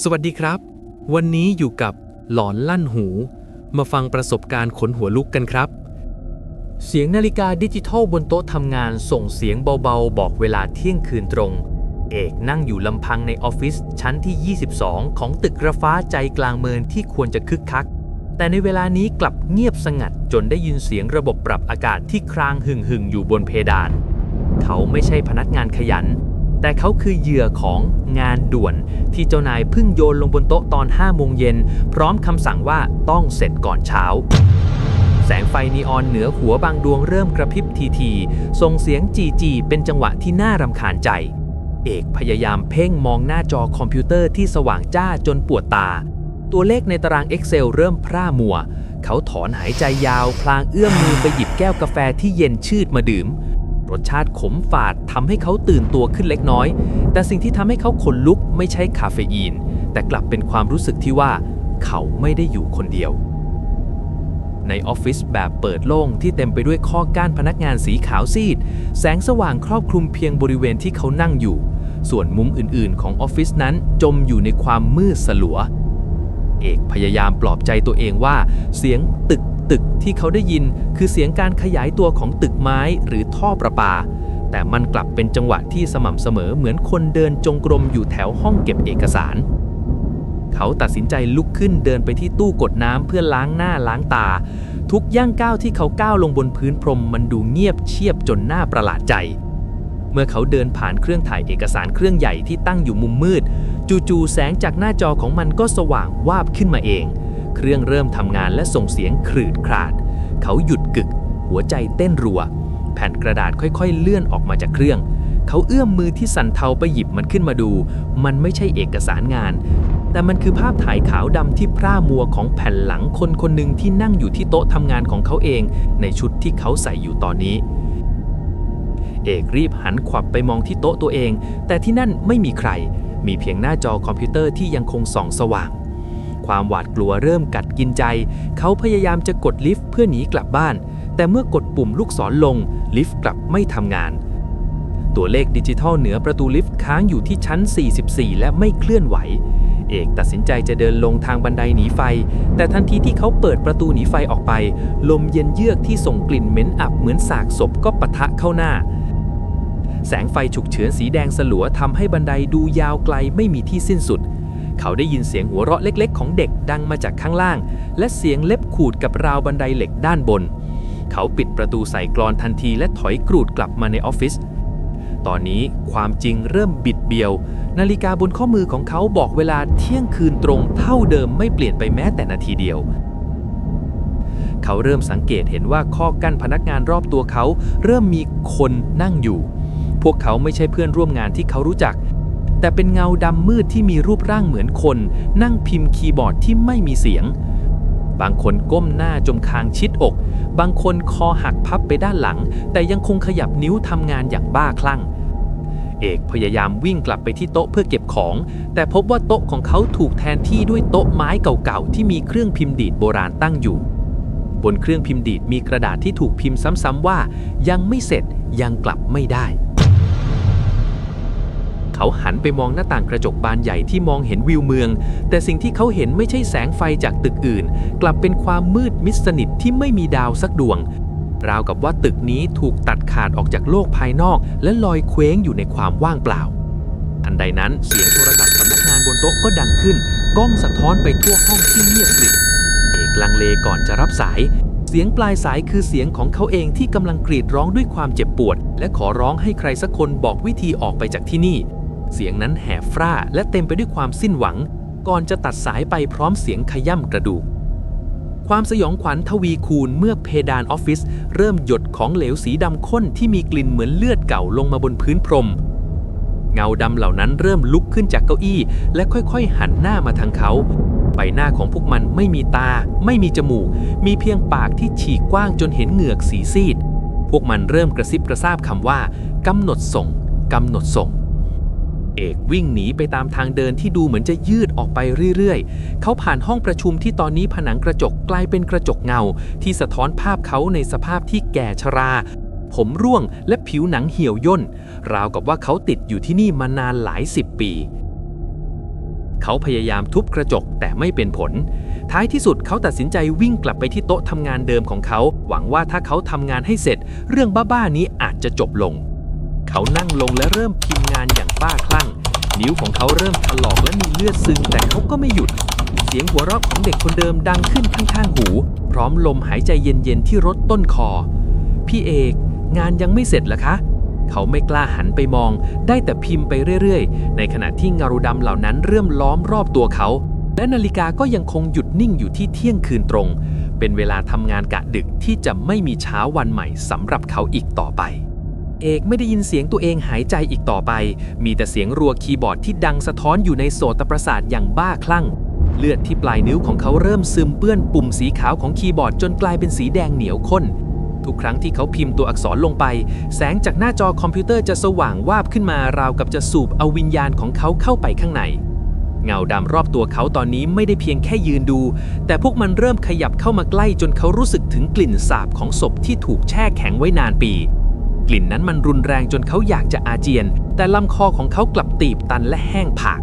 สวัสดีครับ วันนี้อยู่กับหลอนลั่นหู มาฟังประสบการณ์ขนหัวลุกกันครับ เสียงนาฬิกาดิจิทัลบนโต๊ะทำงานส่งเสียงเบาๆ บอกเวลาเที่ยงคืนตรง เอกนั่งอยู่ลำพังในออฟฟิศชั้นที่ 22 ของตึกระฟ้าใจกลางเมืองที่ควรจะคึกคัก แต่ในเวลานี้กลับเงียบสงัดจนได้ยินเสียงระบบปรับอากาศที่ครางหึ่งหึ่งๆอยู่บนเพดาน เขาไม่ใช่พนักงานขยัน แต่เขาคือเหยื่อของงานด่วน ที่เจ้านายเพิ่งโยนลงบนโต๊ะตอน5โมงเย็นพร้อมคำสั่งว่าต้องเสร็จก่อนเช้า แสงไฟนีออนเหนือหัวบางดวงเริ่มกระพริบทีๆส่งเสียงจีจีเป็นจังหวะที่น่ารำคาญใจ เอกพยายามเพ่งมองหน้าจอคอมพิวเตอร์ที่สว่างจ้าจนปวดตา ตัวเลขในตาราง Excel เริ่มพร่ามัว เขาถอนหายใจยาว พลางเอื้อมมือไปหยิบแก้วกาแฟที่เย็นชืดมาดื่ม รสชาติขมฝาดทำให้เขาตื่นตัวขึ้นเล็กน้อย แต่สิ่งที่ทำให้เขาขนลุกไม่ใช่คาเฟอีน แต่กลับเป็นความรู้สึกที่ว่า เขาไม่ได้อยู่คนเดียว ในออฟฟิศแบบเปิดโล่งที่เต็มไปด้วยข้อก้านพนักงานสีขาวซีด แสงสว่างครอบคลุมเพียงบริเวณที่เขานั่งอยู่ ส่วนมุมอื่นๆ ของออฟฟิศนั้นจมอยู่ในความมืดสลัวเอกพยายามปลอบใจตัวเองว่า เสียงตึก ตึกที่เขาได้ยินคือเสียงการขยายตัวของตึกไม้หรือท่อประปา แต่มันกลับเป็นจังหวะที่สม่ำเสมอเหมือนคนเดินจงกรมอยู่แถวห้องเก็บเอกสาร เขาตัดสินใจลุกขึ้นเดินไปที่ตู้กดน้ำเพื่อล้างหน้าล้างตา ทุกย่างก้าวที่เขาก้าวลงบนพื้นพรมมันดูเงียบเชียบจนน่าประหลาดใจเมื่อเขาเดินผ่านเครื่องถ่ายเอกสารเครื่องใหญ่ที่ตั้งอยู่มุมมืด จู่ๆแสงจากหน้าจอของมันก็สว่างวาบขึ้นมาเอง เครื่องเริ่มทำงานและส่งเสียงครืดคราด เขาหยุดกึก หัวใจเต้นรัว แผ่นกระดาษค่อยๆ เลื่อนออกมาจากเครื่อง เขาเอื้อมมือที่สั่นเทาไปหยิบมันขึ้นมาดู มันไม่ใช่เอกสารงาน แต่มันคือภาพถ่ายขาวดำที่พร่ามัวของแผ่นหลังคนคนหนึ่งที่นั่งอยู่ที่โต๊ะทำงานของเขาเอง ในชุดที่เขาใส่อยู่ตอนนี้เอกรีบหันขวับไปมองที่โต๊ะตัวเอง แต่ที่นั่นไม่มีใคร มีเพียงหน้าจอคอมพิวเตอร์ที่ยังคงส่องสว่าง ความหวาดกลัวเริ่มกัดกินใจ เขาพยายามจะกดลิฟต์เพื่อหนีกลับบ้าน แต่เมื่อกดปุ่มลูกศรลง ลิฟต์กลับไม่ทำงาน ตัวเลขดิจิทัลเหนือประตูลิฟต์ค้างอยู่ที่ชั้น 44 และไม่เคลื่อนไหว เอกตัดสินใจจะเดินลงทางบันไดหนีไฟ แต่ทันทีที่เขาเปิดประตูหนีไฟออกไป ลมเย็นเยือกที่ส่งกลิ่นเหม็นอับเหมือนสากศพก็ปะทะเข้าหน้าแสงไฟฉุกเฉินสีแดงสลัวทำให้บันไดดูยาวไกลไม่มีที่สิ้นสุด เขาได้ยินเสียงหัวเราะเล็กๆ ของเด็กดังมาจากข้างล่าง และเสียงเล็บขูดกับราวบันไดเหล็กด้านบน เขาปิดประตูใส่กรอนทันทีและถอยกรูดกลับมาในออฟฟิศตอนนี้ความจริงเริ่มบิดเบี้ยว นาฬิกาบนข้อมือของเขาบอกเวลาเที่ยงคืนตรงเท่าเดิมไม่เปลี่ยนไปแม้แต่นาทีเดียว เขาเริ่มสังเกตเห็นว่าข้อกั้นพนักงานรอบตัวเขา เริ่มมีคนนั่งอยู่ พวกเขาไม่ใช่เพื่อนร่วมงานที่เขารู้จัก แต่เป็นเงาดำมืดที่มีรูปร่างเหมือนคน นั่งพิมพ์คีย์บอร์ดที่ไม่มีเสียง บางคนก้มหน้าจมคางชิดอก บางคนคอหักพับไปด้านหลัง แต่ยังคงขยับนิ้วทำงานอย่างบ้าคลั่ง เอกพยายามวิ่งกลับไปที่โต๊ะเพื่อเก็บของ แต่พบว่าโต๊ะของเขาถูกแทนที่ด้วยโต๊ะไม้เก่าๆที่มีเครื่องพิมพ์ดีดโบราณตั้งอยู่ บนเครื่องพิมพ์ดีดมีกระดาษที่ถูกพิมพ์ซ้ำๆว่า ยังไม่เสร็จยังกลับไม่ได้ เขาหันไปมองหน้าต่างกระจกบานใหญ่ที่มองเห็นวิวเมือง แต่สิ่งที่เขาเห็นไม่ใช่แสงไฟจากตึกอื่น กลับเป็นความมืดมิดสนิทที่ไม่มีดาวสักดวง ราวกับว่าตึกนี้ถูกตัดขาดออกจากโลกภายนอก และลอยเคว้งอยู่ในความว่างเปล่าทันใดนั้นเสียงโทรศัพท์สำนักงานบนโต๊ะก็ดังขึ้น กล้องสะท้อนไปทั่วห้องที่เงียบกริบเอกลังเลก่อนจะรับสายเสียงปลายสายคือเสียงของเขาเองที่กำลังกรีดร้องด้วยความเจ็บปวด และขอร้องให้ใครสักคนบอกวิธีออกไปจากที่นี่ เสียงนั้นแหบฟร่าและเต็มไปด้วยความสิ้นหวัง ก่อนจะตัดสายไปพร้อมเสียงขย่ำกระดูก ความสยองขวัญทวีคูณเมื่อเพดานออฟฟิศเริ่มหยดของเหลวสีดำข้นที่มีกลิ่นเหมือนเลือดเก่าลงมาบนพื้นพรม เงาดำเหล่านั้นเริ่มลุกขึ้นจากเก้าอี้ และค่อยๆ หันหน้ามาทางเขา ใบหน้าของพวกมันไม่มีตา ไม่มีจมูก มีเพียงปากที่ฉีกกว้างจนเห็นเหงือกสีซีดพวกมันเริ่มกระซิบกระซาบคำว่ากำหนดส่งกำหนดส่ง เอกวิ่งหนีไปตามทางเดินที่ดูเหมือนจะยืดออกไปเรื่อยๆ เขาผ่านห้องประชุมที่ตอนนี้ผนังกระจกกลายเป็นกระจกเงา ที่สะท้อนภาพเขาในสภาพที่แก่ชรา ผมร่วงและผิวหนังเหี่ยวย่น ราวกับว่าเขาติดอยู่ที่นี่มานานหลายสิบปี เขาพยายามทุบกระจกแต่ไม่เป็นผล ท้ายที่สุดเขาตัดสินใจวิ่งกลับไปที่โต๊ะทำงานเดิมของเขา หวังว่าถ้าเขาทำงานให้เสร็จ เรื่องบ้าๆนี้อาจจะจบลง เขานั่งลงและเริ่มพิมพ์งานอย่างบ้าคลั่ง นิ้วของเขาเริ่มถลอกและมีเลือดซึมแต่เขาก็ไม่หยุด เสียงหัวเราะของเด็กคนเดิมดังขึ้นข้างๆหู พร้อมลมหายใจเย็นๆที่รถต้นคอ พี่เอกงานยังไม่เสร็จหรอคะ เขาไม่กล้าหันไปมอง ได้แต่พิมพ์ไปเรื่อยๆ ในขณะที่เงาดำเหล่านั้นเริ่มล้อมรอบตัวเขา และนาฬิกาก็ยังคงหยุดนิ่งอยู่ที่เที่ยงคืนตรง เป็นเวลาทำงานกะดึกที่จะไม่มีเช้าวันใหม่สำหรับเขาอีกต่อไป เอกไม่ได้ยินเสียงตัวเองหายใจอีกต่อไป มีแต่เสียงรัวคีย์บอร์ดที่ดังสะท้อนอยู่ในโสตประสาทอย่างบ้าคลั่ง เลือดที่ปลายนิ้วของเขาเริ่มซึมเปื้อนปุ่มสีขาวของคีย์บอร์ดจนกลายเป็นสีแดงเหนียวข้น ทุกครั้งที่เขาพิมพ์ตัวอักษรลงไป แสงจากหน้าจอคอมพิวเตอร์จะสว่างวาบขึ้นมาราวกับจะสูบเอาวิญญาณของเขาเข้าไปข้างในเงาดำรอบตัวเขาตอนนี้ไม่ได้เพียงแค่ยืนดู แต่พวกมันเริ่มขยับเข้ามาใกล้จนเขารู้สึกถึงกลิ่นสาบของศพที่ถูกแช่แข็งไว้นานปี กลิ่นนั้นมันรุนแรงจนเขาอยากจะอาเจียน แต่ลำคอของเขากลับตีบตันและแห้งผาก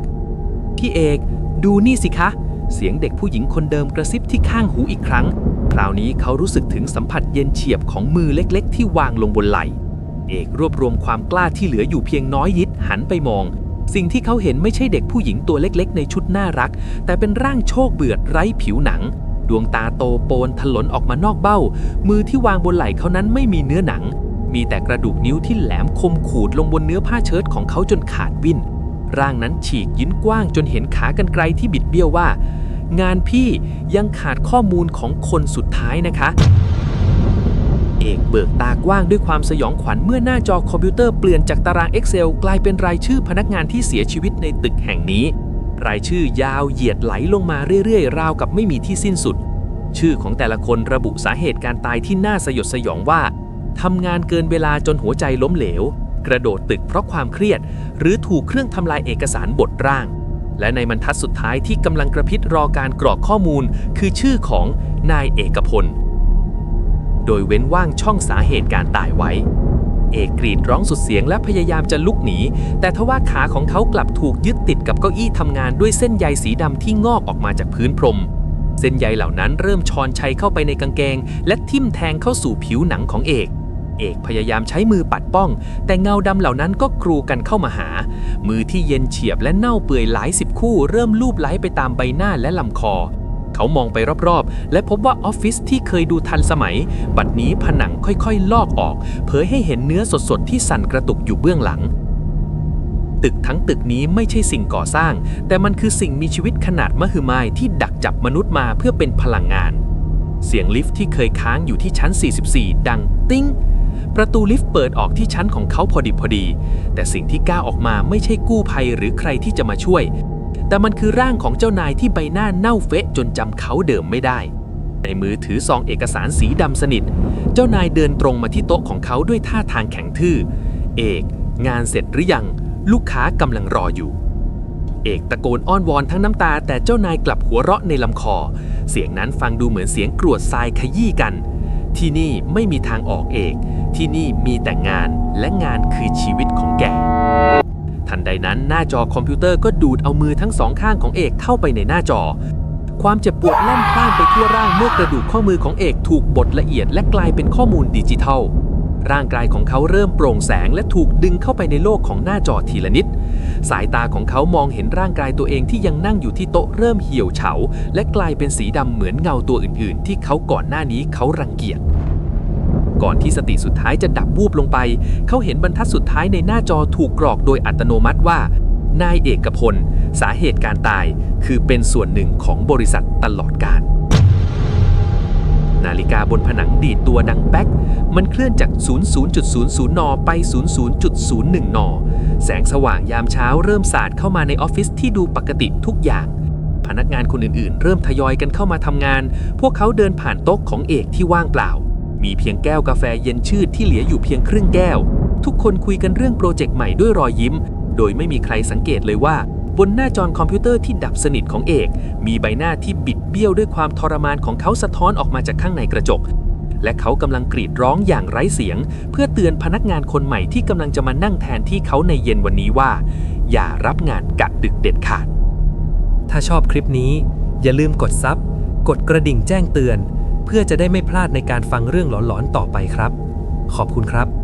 พี่เอก ดูนี่สิคะ เสียงเด็กผู้หญิงคนเดิมกระซิบที่ข้างหูอีกครั้ง คราวนี้เขารู้สึกถึงสัมผัสเย็นเฉียบของมือเล็กๆ ที่วางลงบนไหล่ เอกรวบรวมความกล้าที่เหลืออยู่เพียงน้อยยิดหันไปมอง สิ่งที่เขาเห็นไม่ใช่เด็กผู้หญิงตัวเล็กๆ ในชุดน่ารัก แต่เป็นร่างโชคเบือดไร้ผิวหนังดวงตาโตโปนถลนออกมานอกเบ้า มือที่วางบนไหล่เขานั้นไม่มีเนื้อหนัง มีแต่กระดูกนิ้วที่แหลมคมขูดลงบนเนื้อผ้าเชิ้ตของเขาจนขาดวิ่น ร่างนั้นฉีกยิ้นกว้างจนเห็นขากรรไกรที่บิดเบี้ยวว่า งานพี่ยังขาดข้อมูลของคนสุดท้ายนะคะ เอกเบิกตากว้างด้วยความสยองขวัญเมื่อหน้าจอคอมพิวเตอร์เปลี่ยนจากตาราง Excel กลายเป็นรายชื่อพนักงานที่เสียชีวิตในตึกแห่งนี้ รายชื่อยาวเหยียดไหลลงมาเรื่อยๆ ราวกับไม่มีที่สิ้นสุด ชื่อของแต่ละคนระบุสาเหตุการตายที่น่าสยดสยองว่า ทำงานเกินเวลาจนหัวใจล้มเหลว กระโดดตึกเพราะความเครียด หรือถูกเครื่องทำลายเอกสารบทร่าง และในบรรทัดสุดท้ายที่กำลังกระพริบรอการกรอกข้อมูล คือชื่อของนายเอกพล โดยเว้นว่างช่องสาเหตุการตายไว้ เอกกรีดร้องสุดเสียงและพยายามจะลุกหนี แต่ทว่าขาของเขากลับถูกยึดติดกับเก้าอี้ทำงานด้วยเส้นใยสีดำที่งอกออกมาจากพื้นพรมเส้นใยเหล่านั้นเริ่มชอนชัยเข้าไปในกางเกง และทิ่มแทงเข้าสู่ผิวหนังของเอก เอกพยายามใช้มือปัดป้อง แต่เงาดำเหล่านั้นก็กรูกันเข้ามาหา มือที่เย็นเฉียบและเน่าเปื่อยหลายสิบคู่ เริ่มลูบไล้ไปตามใบหน้าและลำคอ เขามองไปรอบๆ และพบว่าออฟฟิศที่เคยดูทันสมัย บัดนี้ผนังค่อยๆ ลอกออก เผยให้เห็นเนื้อสดๆ ที่สั่นกระตุกอยู่เบื้องหลังตึกทั้งตึกนี้ไม่ใช่สิ่งก่อสร้าง แต่มันคือสิ่งมีชีวิตขนาดมหึมายที่ดักจับมนุษย์มาเพื่อเป็นพลังงาน เสียงลิฟท์ที่เคยค้างอยู่ที่ชั้น 44 ดัง ติ้ง ประตูลิฟต์เปิดออกที่ชั้นของเขาพอดิบพอดี แต่สิ่งที่ก้าวออกมาไม่ใช่กู้ภัยหรือใครที่จะมาช่วย แต่มันคือร่างของเจ้านายที่ใบหน้าเน่าเฟะจนจำเขาเดิมไม่ได้ ในมือถือซองเอกสารสีดำสนิท เจ้านายเดินตรงมาที่โต๊ะของเขาด้วยท่าทางแข็งทื่อ เอก งานเสร็จหรือยัง ลูกค้ากำลังรออยู่ เอกตะโกนอ้อนวอนทั้งน้ำตา แต่เจ้านายกลับหัวเราะในลำคอ เสียงนั้นฟังดูเหมือนเสียงกรวดทรายขยี้กัน ที่นี่ไม่มีทางออกเอก ที่นี่มีแต่งานและงานคือชีวิตของแก ทันใดนั้นหน้าจอคอมพิวเตอร์ก็ดูดเอามือทั้งสองข้างของเอกเข้าไปในหน้าจอ ความเจ็บปวดแล่นพ่านไปทั่วร่างเมื่อกระดูกข้อมือของเอกถูกบดละเอียดและกลายเป็นข้อมูลดิจิทัล ร่างกายของเขาเริ่มโปร่งแสงและถูกดึงเข้าไปในโลกของหน้าจอทีละนิด สายตาของเขามองเห็นร่างกายตัวเองที่ยังนั่งอยู่ที่โต๊ะเริ่มเหี่ยวเฉา และกลายเป็นสีดำเหมือนเงาตัวอื่นๆ ที่เขาก่อนหน้านี้เขารังเกียจ ก่อนที่สติสุดท้ายจะดับวูบลงไป เขาเห็นบรรทัดสุดท้ายในหน้าจอถูกกรอกโดยอัตโนมัติว่า นายเอกพล สาเหตุการตาย คือเป็นส่วนหนึ่งของบริษัทตลอดการ นาฬิกาบนผนังดีดตัวดังแป๊ก มันเคลื่อนจาก 00.00 น ไป 00.01 น แสงสว่างยามเช้าเริ่มสาดเข้ามาในออฟฟิศที่ดูปกติทุกอย่าง พนักงานคนอื่นๆ เริ่มทยอยกันเข้ามาทำงาน พวกเขาเดินผ่านโต๊ะของเอกที่ว่างเปล่า มีเพียงแก้วกาแฟเย็นชืดที่เหลืออยู่เพียงครึ่งแก้ว ทุกคนคุยกันเรื่องโปรเจกต์ใหม่ด้วยรอยยิ้ม โดยไม่มีใครสังเกตเลยว่า บนหน้าจอคอมพิวเตอร์ที่ดับสนิทของเอก มีใบหน้าที่บิดเบี้ยวด้วยความทรมานของเขาสะท้อนออกมาจากข้างในกระจก และเขากำลังกรีดร้องอย่างไร้เสียง เพื่อเตือนพนักงานคนใหม่ที่กำลังจะมานั่งแทนที่เขาในเย็นวันนี้ว่า อย่ารับงานกะดึกเด็ดขาด ถ้าชอบคลิปนี้ อย่าลืมกดซับกดกระดิ่งแจ้งเตือน เพื่อจะได้ไม่พลาดในการฟังเรื่องหลอนๆต่อไปครับ ขอบคุณครับ